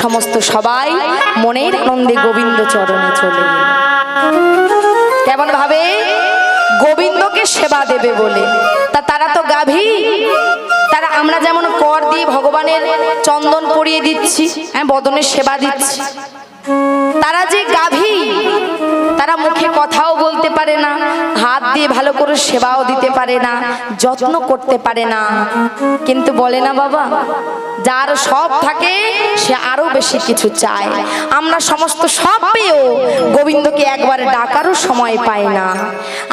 সমস্ত সবাই মনের আনন্দে গোবিন্দ চরণে চলে। কেমন ভাবে গোবিন্দকে সেবা দেবে বলে। তা তারা তো গাভী। তারা আমরা যেমন কর দিয়ে ভগবানের চন্দন পরিয়ে দিচ্ছি হ্যাঁ বদনের সেবা দিচ্ছি। তারা যে গাভী। তারা মুখে কথাও বলতে পারে না, হাত দিয়ে ভালো করে সেবাও দিতে পারে না, যত্ন করতে পারে না। কিন্তু বলে না বাবা, যার সব থাকে, সে আরও বেশি কিছু চায়। আমরা সমস্ত সব পেয়েও গোবিন্দকে একবার ডাকারও সময় পাই না।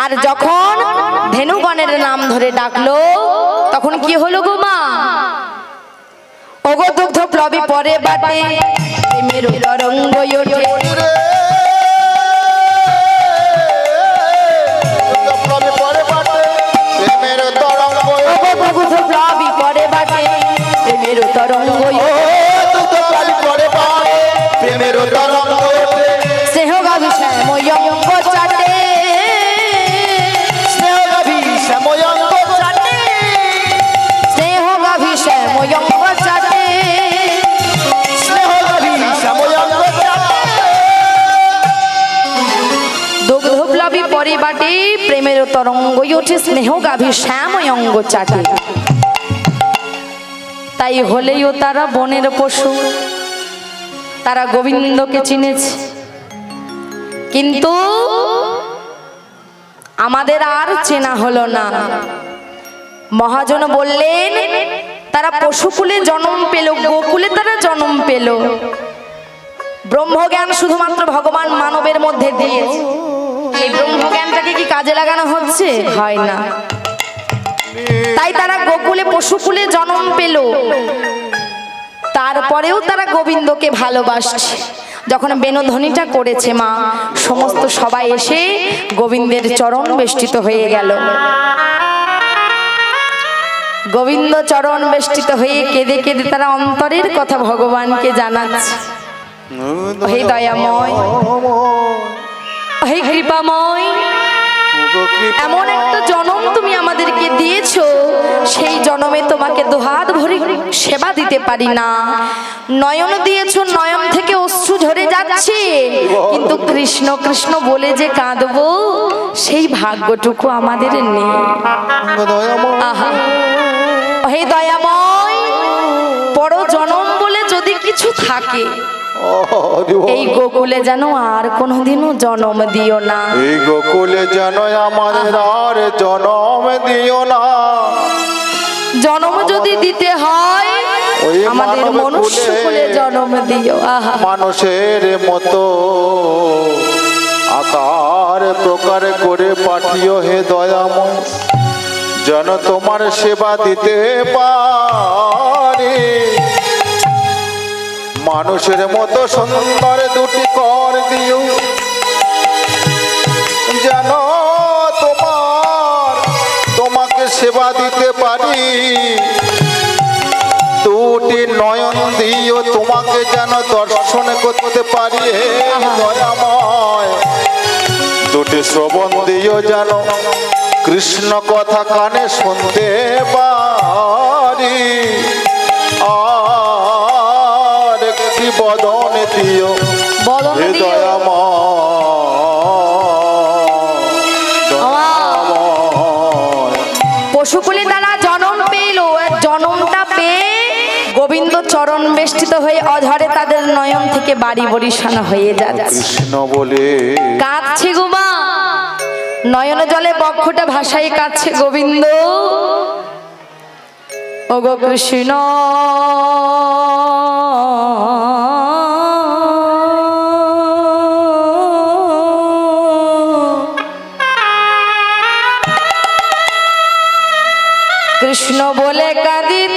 আর যখন ধেনুগণের নাম ধরে ডাকলো, তখন কি হলো গো মা? ওগো দুগ্ধ প্লবি পরে বাটে রঙ্গ তরঙ্গ প্রেমের তরঙ্গ স্নেহ গাভি শ্যাময়ঙ্গ চাটে শ্যাময়ঙ্গ স্নেহ গাভি শ্যাময়ঙ্গ চাটে স্নেহগাভী শ্যাময়ঙ্গ চাটে দুগ্ধ প্লবি পরে বাটে প্রেমের তরঙ্গ ওঠে স্নেহ গাভি শ্যাময়ঙ্গ চাটে। তাই হলেও তারা বনের পশু। তারা গোবিন্দকে চিনেছে। কিন্তু আমাদের আর চেনা হলো না। মহাজন বললেন, তারা পশুকুলে জন্ম পেল, গোকুলে তারা জন্ম পেল। ব্রহ্মজ্ঞান শুধুমাত্র ভগবান মানবের মধ্যে দিয়েছে। এই ব্রহ্মজ্ঞানটাকে কি কাজে লাগানো হচ্ছে? হয় না। তাই তারা গোকুলে পশুকুলে জন্ম পেল। তারপরেও তারা গোবিন্দকে ভালোবাসছে। যখন বেনধ্বনিটা করেছে মা, সমস্ত সবাই এসে গোবিন্দের চরণ বেষ্টিত হয়ে গেল। গোবিন্দ চরণ বেষ্টিত হয়ে কেঁদে কেঁদে তারা অন্তরের কথা ভগবানকে জানাচ্ছে। হে দয়াময়, হে কৃপাময় এমন একটা জনম তুমি আমাদেরকে দিয়েছ, সেই জনমে তোমাকে দুহাত ভরি সেবা দিতে পারি না। নয়ন দিয়েছ, নয়ন থেকে অশ্রু ঝরে যাচ্ছে। কিন্তু কৃষ্ণ কৃষ্ণ বলে যে কাঁদবো, সেই ভাগ্যটুকু আমাদের নেই। আহা। হে দয়াময় পর জনম বলে যদি কিছু থাকে এই গোকুলে যেন আর কোনোদিনও জনম দিও না। এই গোকুলে যেন আমাদের আর জনম দিও না। জনম যদি দিতে হয় আমাদের মনুষ্য কুলে জনম দিও। আহা। মানুষের মতো আকার প্রকার করে পাঠিও হে দয়াময়। যেন তোমার সেবা দিতে পারি। মানুষের মতো সুন্দর দুটি কর দিও। যেন তোমার, তোমাকে সেবা দিতে পারি। দুটি নয়ন দিও, তোমাকে যেন দর্শন করতে পারি। দুটি শ্রবণ দিও যেন কৃষ্ণ কথা কানে শুনতে পারি। একটি বদন দিও। বদন পশুকুলে তারা জনম পেল জনমটা পেয়ে গোবিন্দ চরণ বেষ্টিত হয়ে অঝরে তাদের নয়ন থেকে বাড়ি বরিশান হয়ে যাচ্ছে। কৃষ্ণ বলে কাঁদছে গোমা নয়ন জলে বক্ষটা ভাষায় কাঁদছে গোবিন্দ। ও গো কৃষ্ণ। কৃষ্ণ বলে কাঁদিতে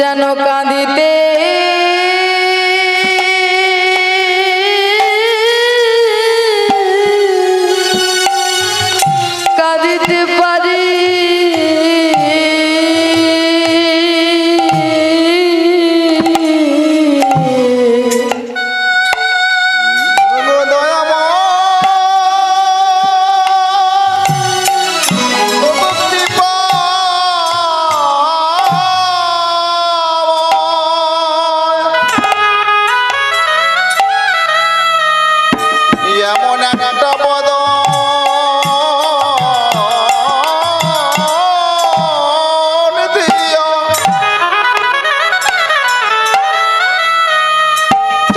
যেন কাঁদিতে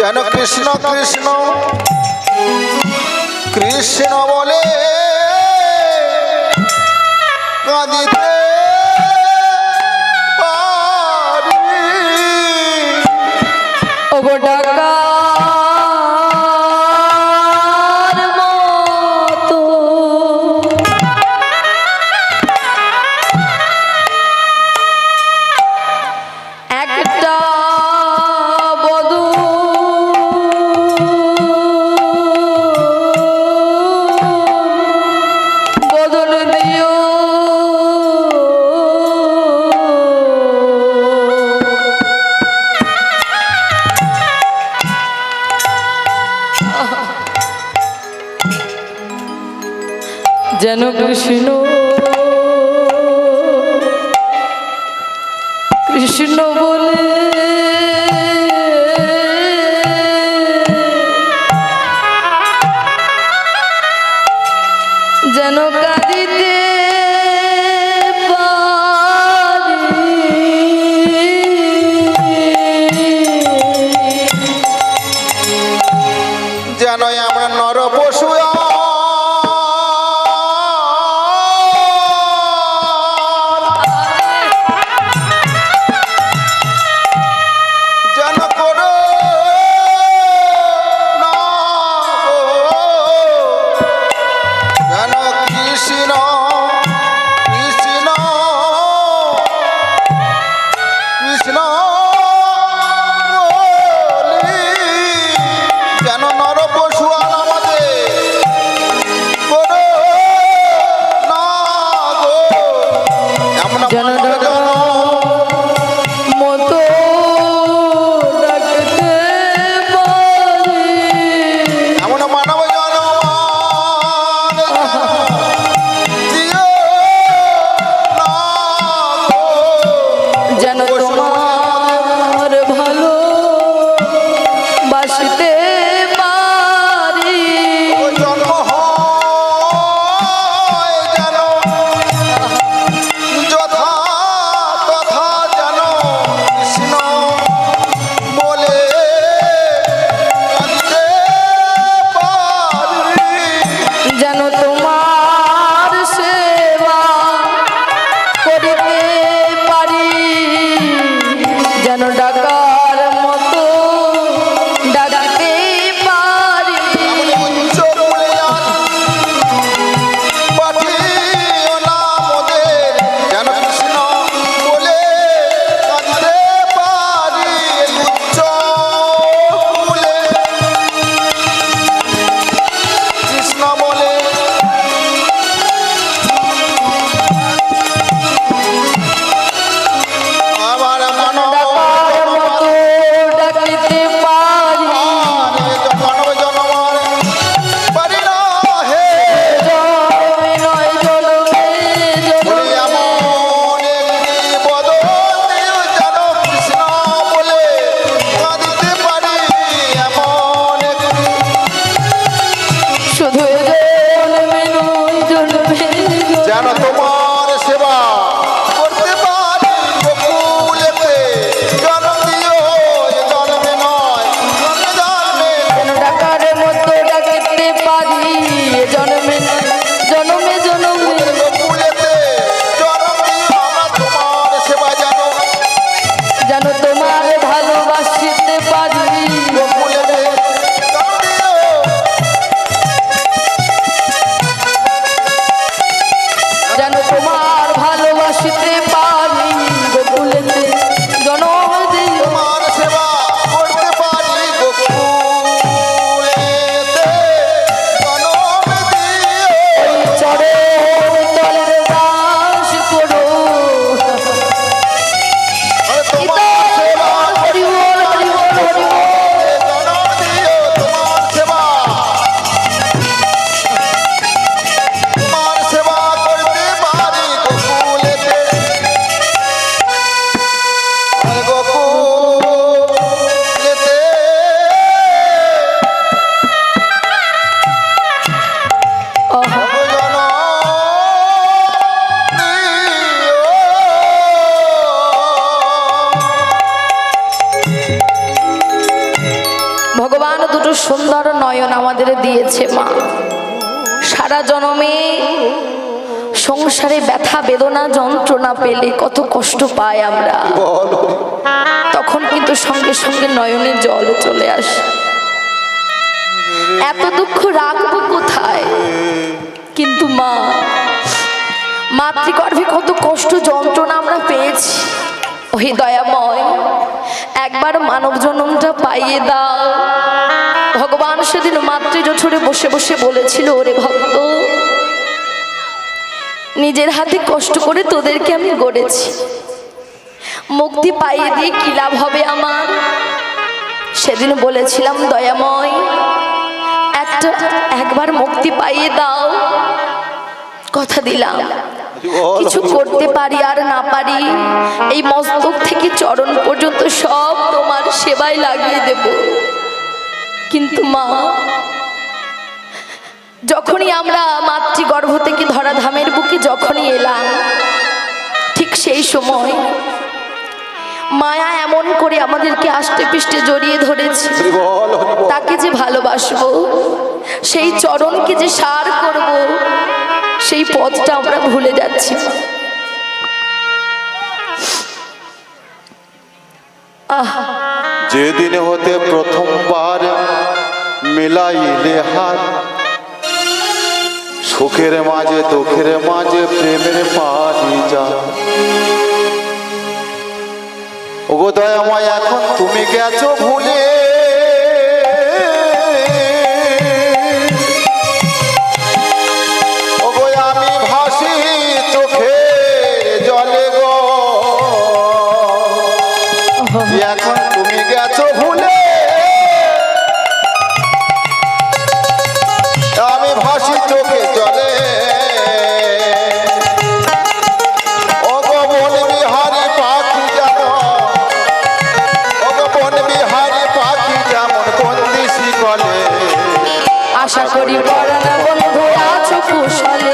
যেন কৃষ্ণ কৃষ্ণ। কৃষ্ণ বলে কাঁদিতে যেন কৃষ্ণ। কৃষ্ণ বলে যেন তোমার ভালোবাসিতে পা সুন্দর নয়ন আমাদের দিয়েছে মা। সারা জনমে সংসারে ব্যথা বেদনা যন্ত্রণা পেলে কত কষ্ট পাই আমরা। তখন কিন্তু সঙ্গে সঙ্গে নয়নে জল চলে আসে। এত দুঃখ রাখব কোথায়? কিন্তু মা মাতৃগর্ভে কত কষ্ট যন্ত্রণা আমরা পেয়েছি। ওই দয়াময় একবার মানব জন্মটা পাইয়ে দাও। ভগবান সেদিন মাতৃ জঠরে বসে বসে বলেছিল, ওরে ভক্ত, নিজের হাতে কষ্ট করে তোদেরকে আমি গড়েছি। মুক্তি পাইয়ে দিয়ে কি লাভ হবে আমার? সেদিন বলেছিলাম, দয়াময়, একটা একবার মুক্তি পাইয়ে দাও। কথা দিলাম। কিছু করতে পারি আর না পারি এই মস্তক থেকে চরণ পর্যন্ত সব তোমার সেবায় লাগিয়ে দেব। কিন্তু মা যখনই আমরা মাতৃগর্ভ থেকে ধরা ধামের বুকে যখনই এলাম ঠিক সেই সময় মায়া এমন করে আমাদেরকে আষ্টে পিষ্টে জড়িয়ে ধরেছে। তাকে যে ভালোবাসবো সেই চরণকে যে সার করব সেই পথটা আমরা ভুলে যাচ্ছি। আহ। যেদিন হতে প্রথমবার মিলাইলে হাত সুখের মাঝে দুঃখের মাঝে প্রেমের পারি যা ওগো দয়াময় এখন তুমি গেছো ভুলে। করি পরাণ বন্ধু আছো কুশলে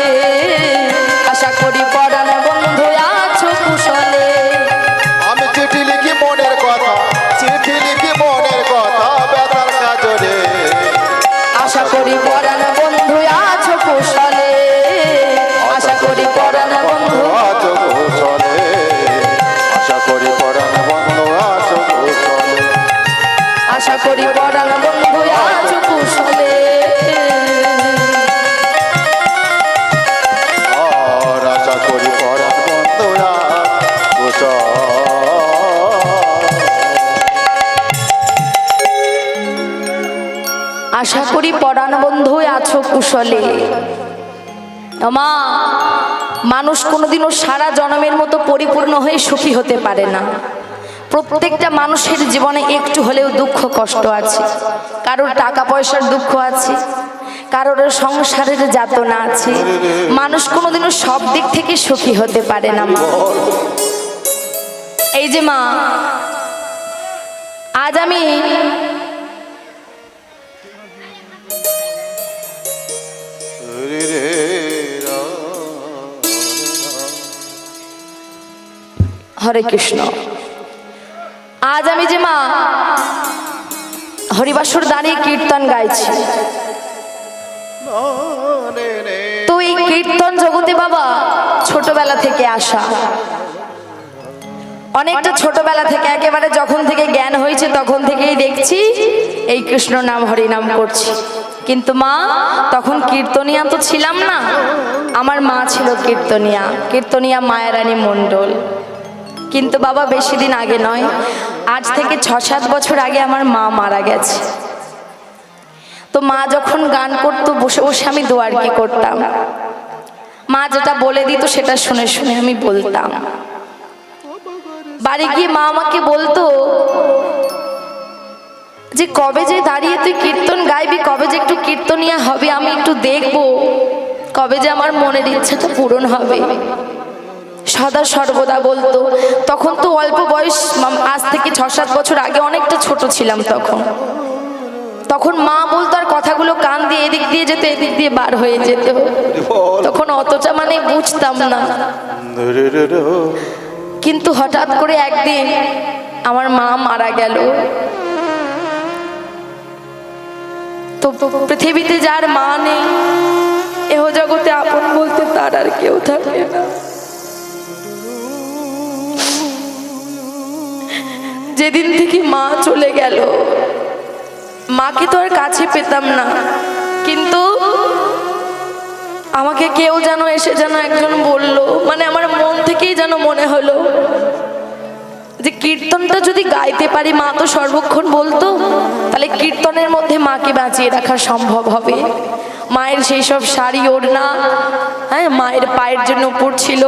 কুশলে। মা মানুষ কোনোদিনও সারা জনমের মতো পরিপূর্ণ হয়ে সুখী হতে পারে না। প্রত্যেকটা মানুষের জীবনে একটু হলেও দুঃখ কষ্ট আছে। কারোর টাকা পয়সার দুঃখ আছে, কারোর সংসারের যাতনা আছে। মানুষ কোনোদিনও সব দিক থেকে সুখী হতে পারে না, মা। এই যে, মা, আজ আমি হরে কৃষ্ণ। আজ আমি যে মা হরিবাসুর দাঁড়িয়ে কীর্তন গাইছি। তো এই কীর্তন জগতে বাবা ছোটবেলা থেকে আসা। অনেকটা ছোটবেলা থেকে একেবারে যখন থেকে জ্ঞান হয়েছে তখন থেকেই দেখছি এই কৃষ্ণ নাম, হরি নাম করছি। কিন্তু মা, তখন কীর্তনিয়া তো ছিলাম না। আমার মা ছিল কীর্তনিয়া কীর্তনিয়া মায়ারানী মণ্ডল। কিন্তু বাবা বেশি দিন আগে নয়। আজ থেকে ছ, সাত বছর আগে আমার মা মারা গেছে। তো মা যখন গান করতো, বসে বসে আমি দোয়ারকি করতাম। মা যেটা বলে দিত, সেটা শুনে শুনে আমি বলতাম। বাড়ি গিয়ে মা আমাকে বলতো যে, কবে যে দাঁড়িয়ে তুই কীর্তন গাইবি, কবে যে একটু কীর্তনিয়া হবে, আমি একটু দেখব। কবে যে আমার মনের ইচ্ছাটা পূরণ হবে। সদা সর্বদা বলতো। তখন তো অল্প বয়স আজ থেকে ছ সাত বছর আগে অনেকটা ছোট ছিলাম তখন। তখন মা বলতো আর কথাগুলো কান দিয়ে এদিক দিয়ে যেত এদিক দিয়ে বার হয়ে যেত। তখন অতটা মানে বুঝতাম না। কিন্তু হঠাৎ করে একদিন আমার মা মারা গেল। তো পৃথিবীতে যার মা নেই এহ জগতে আপন বলতে তার আর কেউ থাকে না। যেদিন থেকে মা চলে গেল, মাকে তো আর কাছে পেতাম না। কিন্তু আমাকে কেউ যেন এসে যেন একজন বলল মানে আমার মন থেকেই যেন মনে হলো যে কীর্তনটা যদি গাইতে পারি, মা তো সর্বক্ষণ বলতো, তাহলে কীর্তনের মধ্যে মাকে বাঁচিয়ে রাখা সম্ভব হবে। মায়ের সেই সব শাড়ি, ওড়না হ্যাঁ মায়ের পায়ের জন্য উপর ছিল,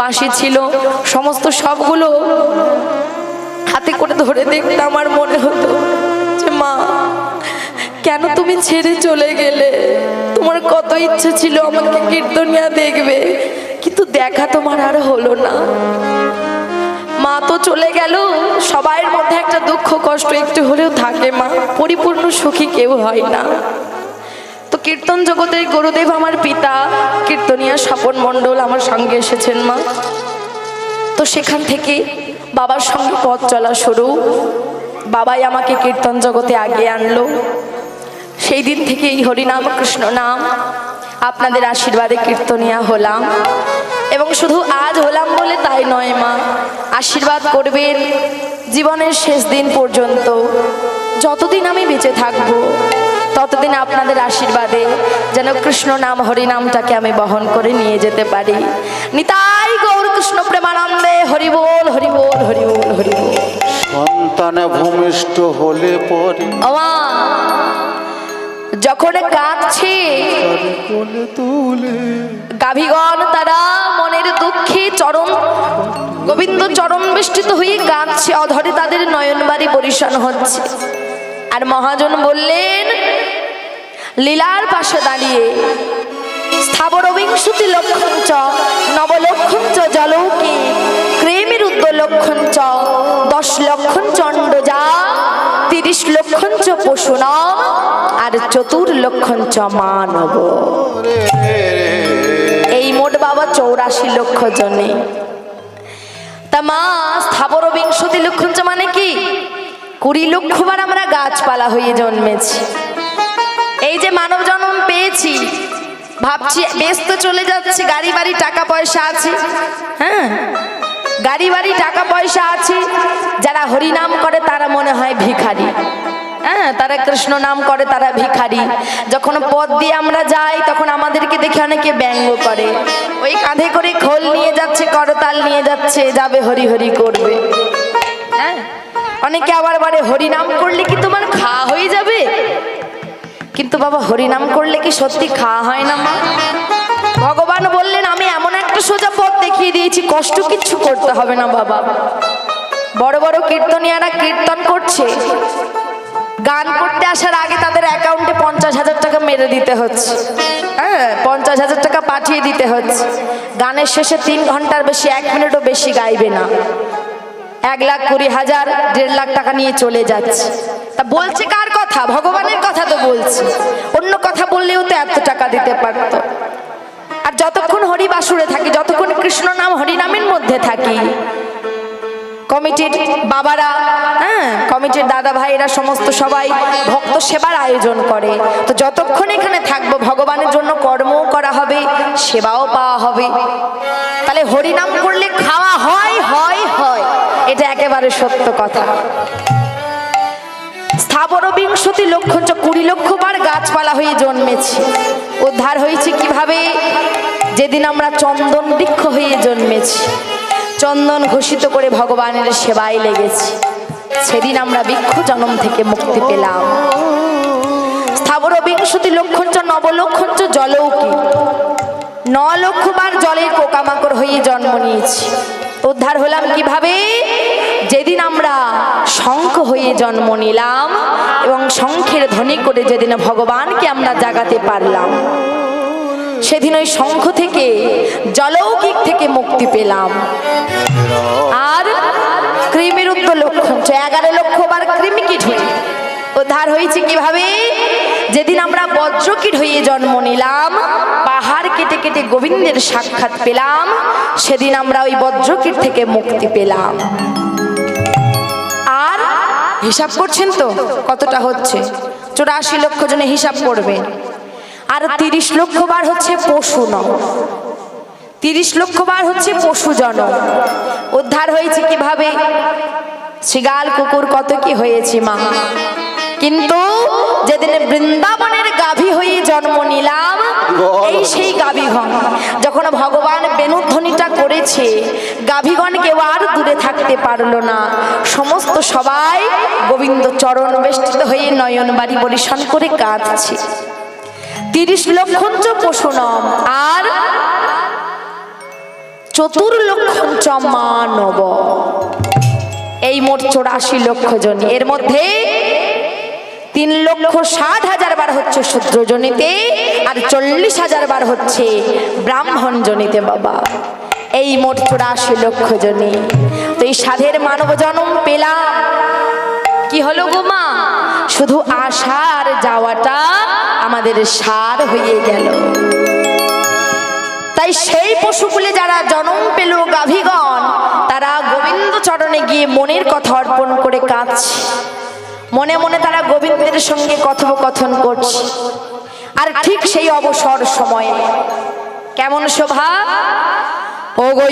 বাঁশি ছিল, সমস্ত সবগুলো হাতে করে ধরে দেখতে আমার মনে হতো যে মা, কেন তুমি ছেড়ে চলে গেলে? তোমার কত ইচ্ছে ছিল আমাকে কীর্তনিয়া দেখবে, কিন্তু দেখা তোমার আর হলো না। মা তো চলে গেল, সবাইয়ের মধ্যে একটা দুঃখ কষ্ট একটু হলেও থাকে মা, পরিপূর্ণ সুখী কেউ হয় না। তো কীর্তন জগতের গুরুদেব আমার পিতা, কীর্তনিয়া স্বপন মণ্ডল আমার সঙ্গে এসেছেন মা। তো সেখান থেকে বাবার সঙ্গে পথ চলা শুরু। বাবাই আমাকে কীর্তন জগতে আগে আনলো। সেই দিন থেকে এই হরিনাম কৃষ্ণ নাম আপনাদের আশীর্বাদে কীর্তনিয়া হলাম। এবং শুধু আজ হলাম বলে তাই নয় মা, আশীর্বাদ করবেন জীবনের শেষ দিন পর্যন্ত। যতদিন আমি বেঁচে থাকব ততদিন আপনাদের আশীর্বাদে যেন কৃষ্ণ নাম হরিনামটাকে আমি বহন করে নিয়ে যেতে পারি। নিতাই গৌর কৃষ্ণ প্রেমানন্দে হরিবোল হরিবোল হরিবোল হরিবোল সন্তান ভূমিষ্ঠ হলে পরে আমা যখন কাঁদছে গাভীগণ তারা মনের দুঃখে চরম গোবিন্দ চরম বেষ্টিত হয়ে কাঁদছে অধরে তাদের নয়নবাড়ি পরিশান হচ্ছে। আর মহাজন বললেন লীলার পাশে দাঁড়িয়ে। স্থাবর বিংশতি লক্ষণ চ, নবলক্ষণ চ, জলৌকি, ক্রেমের উদ্দ লক্ষণ চ দশ লক্ষণ চণ্ড যা তিরিশ লক্ষণ চ পশুনম আর চতুর লক্ষণ চ মানব। এই মোট বাবা চৌরাশি লক্ষ জনে। তা মা স্থাবর বিংশতি লক্ষঞ্চ মানে কি? কুড়ি লক্ষবার আমরা গাছপালা হয়ে জন্মেছি। এই যে মানব জন্ম পেয়েছি, ভাবছি বেশ তো চলে যাচ্ছে, গাড়ি বাড়ি টাকা পয়সা আছে হ্যাঁ? গাড়ি বাড়ি টাকা পয়সা আছে, যারা হরিনাম করে তারা মনে হয় ভিখারি। হ্যাঁ তারা কৃষ্ণ নাম করে তারা ভিখারি। যখন পথ দিয়ে আমরা যাই, তখন আমাদেরকে দেখে অনেকে ব্যঙ্গ করে। ওই কাঁধে করে খোল নিয়ে যাচ্ছে, করতাল নিয়ে যাচ্ছে, যাবে হরি হরি করবে। হ্যাঁ? অনেকে আবার বলে, হরিনাম করলে কি তোমার খাওয়া হয়ে যাবে? কিন্তু বাবা, হরিনাম করলে কি সত্যি খাওয়া হয় না মা? ভগবান বললেন, আমি এমন একটা সোজা পথ দেখিয়ে দিয়েছি, কষ্ট কিচ্ছু করতে হবে না বাবা। বড় বড় কীর্তনিয়ারা কীর্তন করছে। গান করতে আসার আগে তাদের অ্যাকাউন্টে পঞ্চাশ হাজার টাকা মেরে দিতে হচ্ছে। হ্যাঁ পঞ্চাশ হাজার টাকা পাঠিয়ে দিতে হচ্ছে। গানের শেষে তিন ঘণ্টার বেশি, এক মিনিটও বেশি গাইবে না। এক লাখ কুড়ি হাজার, দেড় লাখ টাকা নিয়ে চলে যাচ্ছে। তা বলছে কার কথা? ভগবানের কথা তো বলছে। অন্য কথা বললেও তো এত টাকা দিতে পারতো। আর যতক্ষণ হরি বাসুরে থাকি, যতক্ষণ কৃষ্ণ নাম হরিনামের মধ্যে থাকি, কমিটির বাবারা হ্যাঁ কমিটির দাদা ভাইয়েরা সমস্ত সবাই ভক্ত সেবার আয়োজন করে। তো যতক্ষণ এখানে থাকব, ভগবানের জন্য কর্মও করা হবে, সেবাও পাওয়া হবে। তাহলে হরিনাম করলে খাওয়া হয় হয় হয়। এটা একেবারে সত্য কথা। স্থাবর বিংশতি লক্ষ কুড়ি লক্ষ বার গাছপালা হয়ে জন্মেছি। উদ্ধার হয়েছে কীভাবে? যেদিন আমরা চন্দন বৃক্ষ হয়ে জন্মেছি। চন্দন ঘোষিত করে ভগবানের সেবায় লেগেছি। সেদিন আমরা বৃক্ষ জন্ম থেকে মুক্তি পেলাম। স্থাবর বিংশতি লক্ষঞ্চ নবলক্ষঞ্চ জলৌকি। ন লক্ষ বার জলের পোকামাকড় হয়ে জন্ম নিয়েছি। উদ্ধার হলাম কীভাবে? যেদিন আমরা শঙ্খ হয়ে জন্ম নিলাম এবং শঙ্খের ধ্বনি করে যেদিন ভগবানকে আমরা জাগাতে পারলাম, সেদিন ওই শঙ্খ থেকে, জলৌকিক থেকে মুক্তি পেলাম। আর কৃমির উদ্দ লক্ষণ এগারো লক্ষ বার কৃমিকিট হয়ে। উদ্ধার হয়েছে কীভাবে? যেদিন আমরা বজ্রকীট হয়ে জন্ম নিলাম কেটে গোবিন্দের সাক্ষাৎ পেলাম, সেদিন আমরা ওই বজ্রকীট থেকে মুক্তি পেলাম। আর হিসাব করছেন তো কতটা হচ্ছে? চুরাশি লক্ষ জনে হিসাব করবে। আর তিরিশ লক্ষ বার হচ্ছে পশু নয়। তিরিশ লক্ষ বার হচ্ছে পশু জন। উদ্ধার হয়েছে কীভাবে? শিগাল কুকুর কত কি হয়েছে মা? কিন্তু যেদিন বৃন্দাবনের গাভী হয়ে জন্ম নিলাম এই সেই গাভীগণ যখন ভগবান বেনুধ্বনিটা করেছে গাভীগণ কেউ আর দূরে থাকতে পারল না। সমস্ত সবাই গোবিন্দ চরণ বেষ্টিত হয়ে নয়ন বাড়ি পরিশন করে কাঁদছে। তিরিশ লক্ষঞ্চ পশু নম আর চতুর্লক্ষ মানব। এই মোট চৌরাশি লক্ষ জন। এর মধ্যে তিন লক্ষ ষাট হাজার বার হচ্ছে শূদ্র জনিতে আর চল্লিশ হাজার বার হচ্ছে ব্রাহ্মণ জনিতে বাবা। এই মোট চৌরাশি লক্ষ জনে। তো এই সাধের মানব জন্ম পেলাম। কি হলো গো মা? শুধু আসার যাওয়াটা আমাদের সার হয়ে গেল। তাই সেই পশুকুলে যারা জনম পেল গাভীগণ তারা গোবিন্দ চরণে গিয়ে মনের কথা অর্পণ করে কাঁদছে। মনে মনে তারা গোবিন্দের সঙ্গে কথোপকথন করছে। আর ঠিক সেই অবসর সময়ে কেমন শোভা? ও গো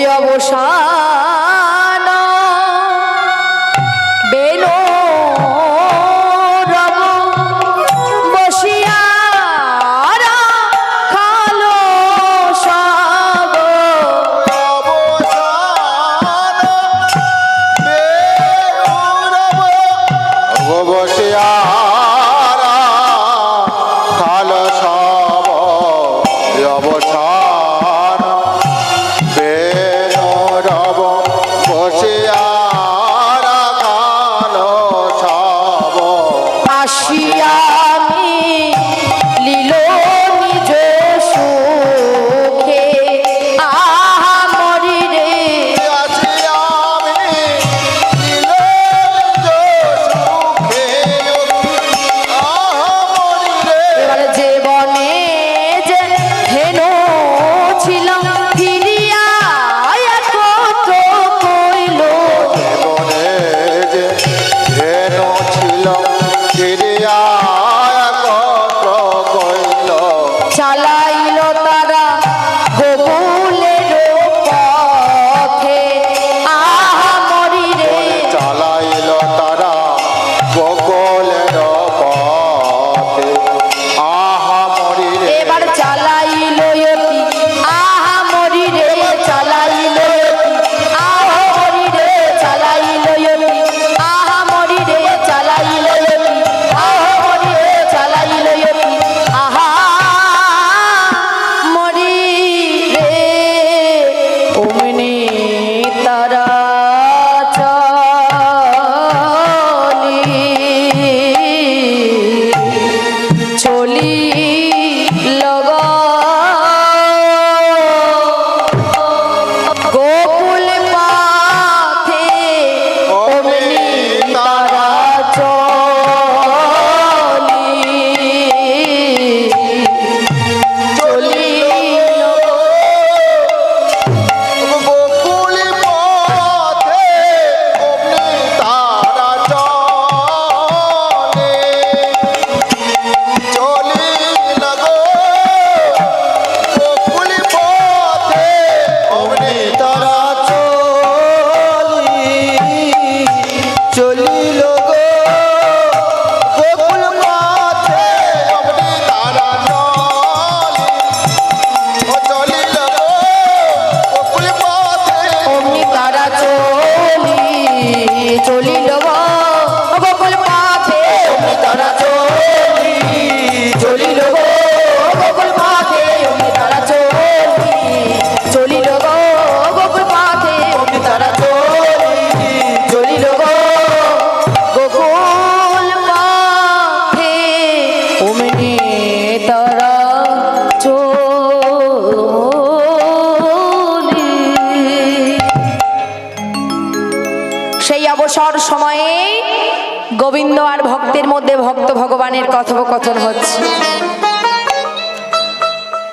ভগবানের কথোপকথন হচ্ছে।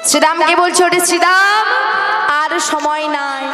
শ্রীরামকে বলছে ওটা শ্রীরাম আর সময় নাই।